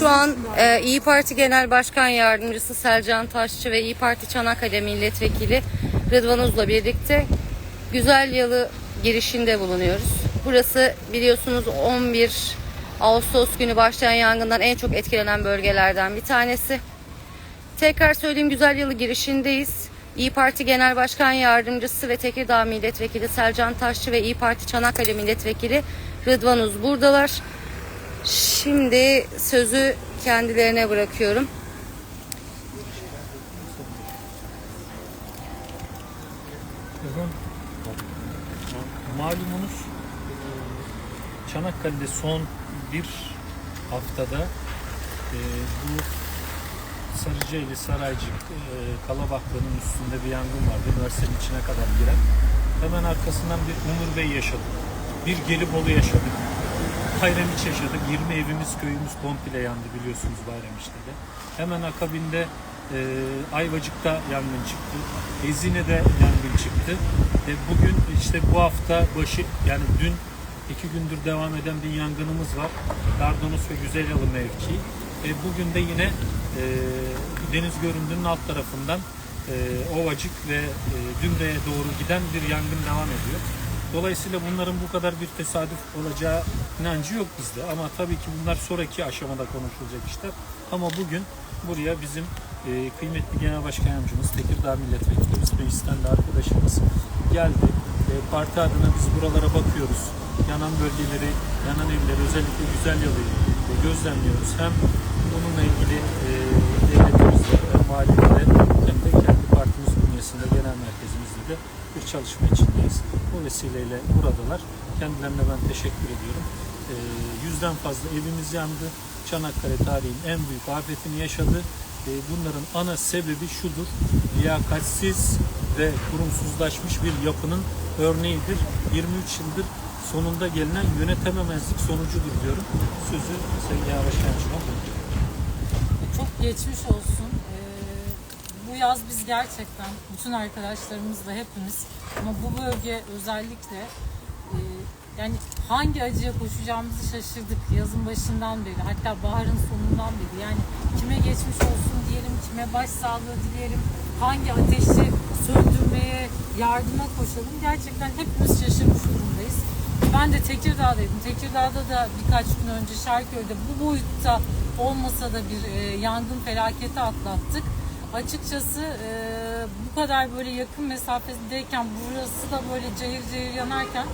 Şu an e, İyi Parti Genel Başkan Yardımcısı Selcan Taşçı ve İyi Parti Çanakkale Milletvekili Rıdvan Uz'la birlikte Güzel Yalı girişinde bulunuyoruz. Burası biliyorsunuz 11 Ağustos günü başlayan yangından en çok etkilenen bölgelerden bir tanesi. Tekrar söyleyeyim Güzel Yalı girişindeyiz. İyi Parti Genel Başkan Yardımcısı ve Tekirdağ Milletvekili Selcan Taşçı ve İyi Parti Çanakkale Milletvekili Rıdvan Uz buradalar. Şimdi sözü kendilerine bırakıyorum. Malumunuz e, Çanakkale'de son bir haftada e, bu Sarıcıeli Saraycık e, Kalabaklığı'nın üstünde bir yangın vardı. Üniversitenin içine kadar giren. Hemen arkasından bir Umur Bey yaşadık. Bir Gelibolu yaşadık. Bayramiç yaşadık. 20 evimiz, köyümüz komple yandı biliyorsunuz Bayramiç'te de. Hemen akabinde e, Ayvacık'ta yangın çıktı. Ezine'de yangın çıktı. E, bugün işte bu hafta başı yani dün iki gündür devam eden bir yangınımız var. Dardanos ve Güzelyalı mevkii. E, bugün de yine e, deniz göründüğünün alt tarafından e, Ovacık ve e, Dümre'ye doğru giden bir yangın devam ediyor. Dolayısıyla bunların bu kadar bir tesadüf olacağı inancı yok bizde. Ama tabii ki bunlar sonraki aşamada konuşulacak işler. Ama bugün buraya bizim e, kıymetli Genel Başkan Yardımcımız, Tekirdağ Milletvekilimiz, meclisten de arkadaşımız geldi. E, parti adına biz buralara bakıyoruz. Yanan bölgeleri, yanan evleri, özellikle güzel e, gözlemliyoruz. Hem bununla ilgili e, devletimizle, hem valide hem de kendi partimiz bünyesinde, genel merkezimizde de bir çalışma içindeyiz. Bu vesileyle buradalar. Kendilerine ben teşekkür ediyorum. E, yüzden fazla evimiz yandı. Çanakkale tarihin en büyük afetini yaşadı. E, bunların ana sebebi şudur. Liyakatsiz ve kurumsuzlaşmış bir yapının örneğidir. 23 yıldır sonunda gelinen yönetememezlik sonucudur diyorum. Sözü Sayın Başkanım'a bırakıyorum. Çok geçmiş olsun. Ee, bu yaz biz gerçekten bütün arkadaşlarımızla hepimiz ama bu bölge özellikle yani hangi acıya koşacağımızı şaşırdık yazın başından beri hatta baharın sonundan beri yani kime geçmiş olsun diyelim kime başsağlığı dileyelim hangi ateşi söndürmeye yardıma koşalım gerçekten hepimiz şaşırmış durumdayız. Ben de Tekirdağ'daydım. Tekirdağ'da da birkaç gün önce Şarköy'de bu boyutta olmasa da bir e, yangın felaketi atlattık. Açıkçası e, bu kadar böyle yakın mesafedeyken burası da böyle cayır cayır yanarken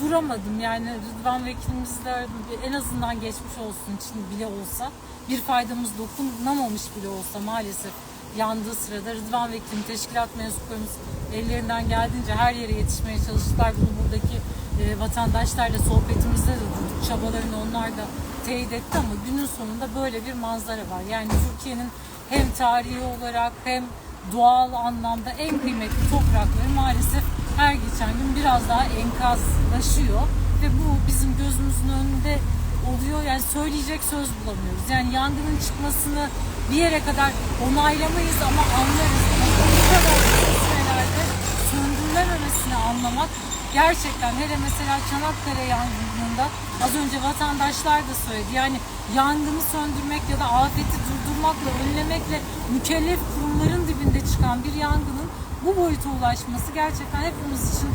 duramadım. Yani Rıdvan vekilimizle en azından geçmiş olsun için bile olsa bir faydamız dokunamamış bile olsa maalesef yandığı sırada Rıdvan vekilim teşkilat mensuplarımız ellerinden geldiğince her yere yetişmeye çalıştılar. Bunu buradaki e, vatandaşlarla sohbetimizde de durduk. Çabalarını onlar da teyit etti ama günün sonunda böyle bir manzara var. Yani Türkiye'nin hem tarihi olarak hem doğal anlamda en kıymetli toprakları maalesef her geçen gün biraz daha enkazlaşıyor ve bu bizim gözümüzün önünde oluyor. Yani söyleyecek söz bulamıyoruz. Yani yangının çıkmasını bir yere kadar onaylamayız ama anlarız. Ama bu kadar sürelerde söndürülememesini anlamak gerçekten hele mesela Çanakkale yangınında az önce vatandaşlar da söyledi. Yani yangını söndürmek ya da afeti durdurmakla, önlemekle mükellef kurumların dibinde çıkan bir yangının bu boyuta ulaşması gerçekten hepimiz için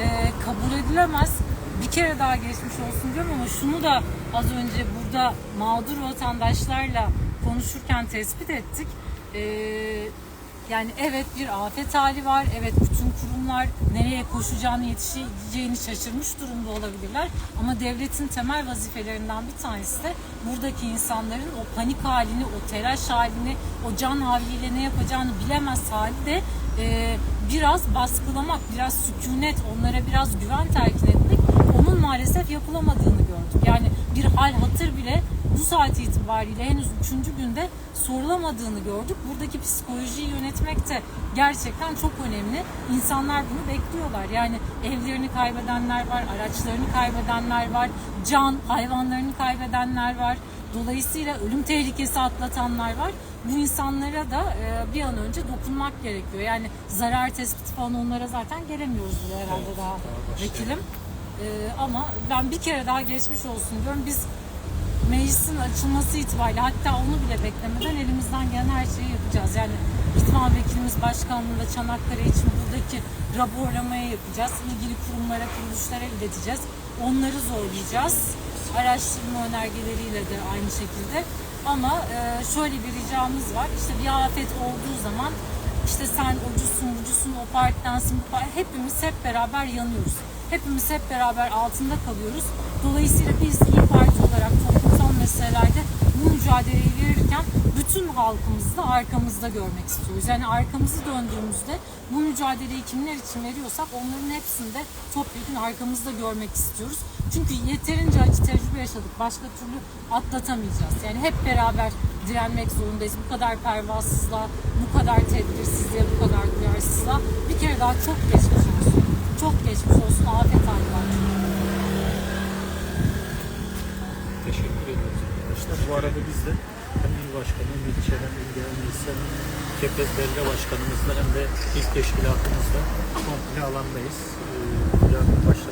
e, kabul edilemez. Bir kere daha geçmiş olsun diyorum ama şunu da az önce burada mağdur vatandaşlarla konuşurken tespit ettik. E, yani evet bir afet hali var. Evet bütün kurumlar nereye koşacağını yetişeceğini şaşırmış durumda olabilirler. Ama devletin temel vazifelerinden bir tanesi de buradaki insanların o panik halini, o telaş halini, o can havliyle ne yapacağını bilemez hali de e, biraz baskılamak, biraz sükunet, onlara biraz güven telkin etmek onun maalesef yapılamadığını gördük. Yani bir hal hatır bile bu saat itibariyle henüz üçüncü günde sorulamadığını gördük. Buradaki psikolojiyi yönetmek de gerçekten çok önemli. İnsanlar bunu bekliyorlar. Yani evlerini kaybedenler var, araçlarını kaybedenler var, can, hayvanlarını kaybedenler var. Dolayısıyla ölüm tehlikesi atlatanlar var. Bu insanlara da e, bir an önce dokunmak gerekiyor. Yani zarar tespiti falan onlara zaten gelemiyoruz bile herhalde Evet, daha vekilim. E, ama ben bir kere daha geçmiş olsun diyorum. Biz meclisin açılması itibariyle hatta onu bile beklemeden elimizden gelen her şeyi yapacağız. Yani İttifak Vekilimiz Başkanlığı'nda Çanakkale için buradaki raporlamayı yapacağız. İlgili kurumlara, kuruluşlara ileteceğiz. Onları zorlayacağız. Araştırma önergeleriyle de aynı şekilde. Ama e, şöyle bir ricamız var. İşte bir afet olduğu zaman işte sen ucusun, ucusun, o partidensin, bu parti. Hepimiz hep beraber yanıyoruz. Hepimiz hep beraber altında kalıyoruz. Dolayısıyla biz İyi Parti olarak toplumsal meselelerde bu mücadeleyi verirken bütün halkımızı da arkamızda görmek istiyoruz. Yani arkamızı döndüğümüzde bu mücadeleyi kimler için veriyorsak onların hepsini de topyekun arkamızda görmek istiyoruz. Çünkü yeterince acı tecrübe yaşadık. Başka türlü atlatamayacağız. Yani hep beraber direnmek zorundayız. Bu kadar pervasızlığa, bu kadar tedbirsizliğe, bu kadar duyarsızlığa bir kere daha çok geçmiş olsun. Çok geçmiş olsun. Afet var. Teşekkür ediyoruz arkadaşlar. Bu arada biz de hem il başkanı hem ilçeden il genel meclisten Kepez Belediye Başkanımızla hem de il teşkilatımızla komple alandayız. Ee, başlar